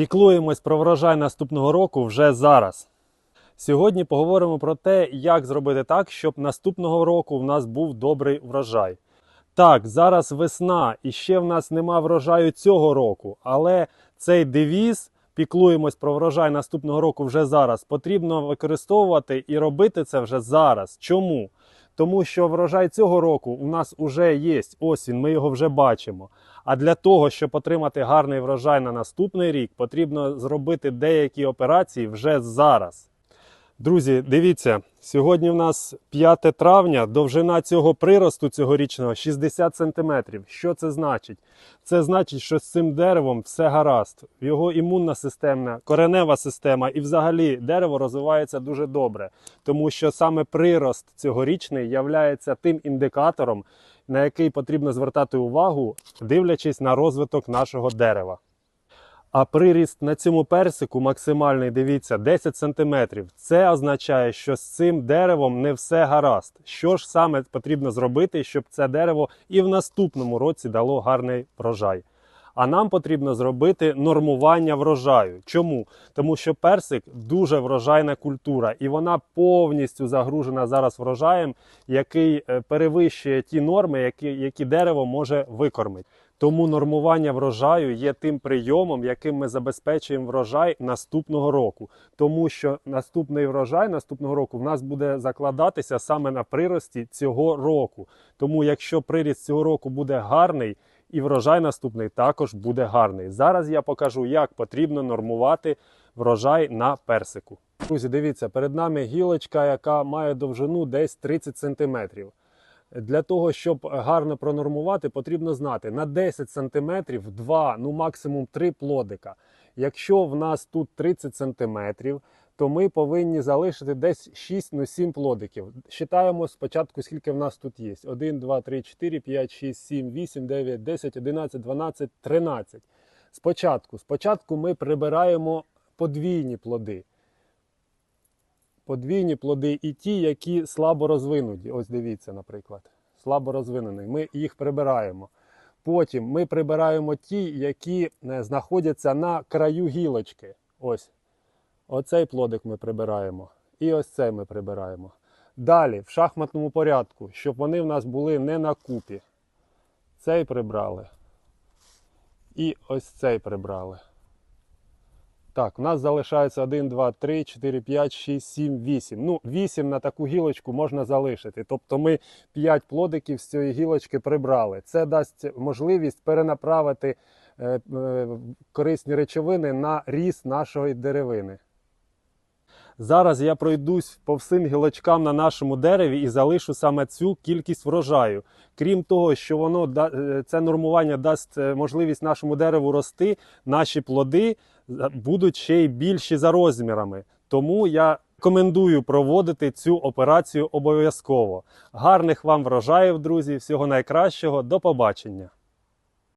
Піклуємось про врожай наступного року вже зараз. Сьогодні поговоримо про те, як зробити так, щоб наступного року в нас був добрий врожай. Так, зараз весна і ще в нас нема врожаю цього року, але цей девіз піклуємось про врожай наступного року вже зараз. Потрібно використовувати і робити це вже зараз. Чому? Тому що врожай цього року у нас вже є. Ось він, ми його вже бачимо. А для того, щоб отримати гарний врожай на наступний рік, потрібно зробити деякі операції вже зараз. Друзі, дивіться, сьогодні в нас 5 травня, довжина цього приросту цьогорічного 60 см. Що це значить? Це значить, що з цим деревом все гаразд. Його імунна система, коренева система і взагалі дерево розвивається дуже добре, тому що саме прирост цьогорічний являється тим індикатором, на який потрібно звертати увагу, дивлячись на розвиток нашого дерева. А приріст на цьому персику максимальний, дивіться, 10 см. Це означає, що з цим деревом не все гаразд. Що ж саме потрібно зробити, щоб це дерево і в наступному році дало гарний врожай? А нам потрібно зробити нормування врожаю. Чому? Тому що персик дуже врожайна культура, і вона повністю загружена зараз врожаєм, який е, перевищує ті норми, які, які дерево може викормити. Тому нормування врожаю є тим прийомом, яким ми забезпечуємо врожай наступного року. Тому що наступний врожай наступного року в нас буде закладатися саме на прирості цього року. Тому, якщо приріст цього року буде гарний, і врожай наступний також буде гарний. Зараз я покажу, як потрібно нормувати врожай на персику. Друзі, дивіться, перед нами гілочка, яка має довжину десь 30 см. Для того, щоб гарно пронормувати, потрібно знати на 10 см 2, ну максимум 3 плодика. Якщо в нас тут 30 см, то ми повинні залишити десь 6 ну 7 плодиків. Считаємо спочатку, скільки в нас тут є. 1, 2, 3, 4, 5, 6, 7, 8, 9, 10, 11, 12, 13. Спочатку, спочатку ми прибираємо подвійні плоди. Подвійні плоди і ті, які слабо розвинуті. Ось дивіться, наприклад. Слабо розвинені. Ми їх прибираємо. Потім ми прибираємо ті, які е, знаходяться на краю гілочки. Ось. Оцей плодик ми прибираємо. І ось цей ми прибираємо. Далі, в шахматному порядку, щоб вони в нас були не на купі. Цей прибрали. І ось цей прибрали. Так, у нас залишається 1, 2, 3, 4, 5, 6, 7, 8. Ну, 8 на таку гілочку можна залишити. Тобто ми 5 плодиків з цієї гілочки прибрали. Це дасть можливість перенаправити е, е, корисні речовини на ріст нашої деревини. Зараз я пройдусь по всім гілочкам на нашому дереві і залишу саме цю кількість врожаю. Крім того, що воно е, це нормування дасть е, можливість нашому дереву рости, наші плоди е, будуть ще й більші за розмірами. Тому я рекомендую проводити цю операцію обов'язково. Гарних вам врожаїв, друзі! Всього найкращого, до побачення!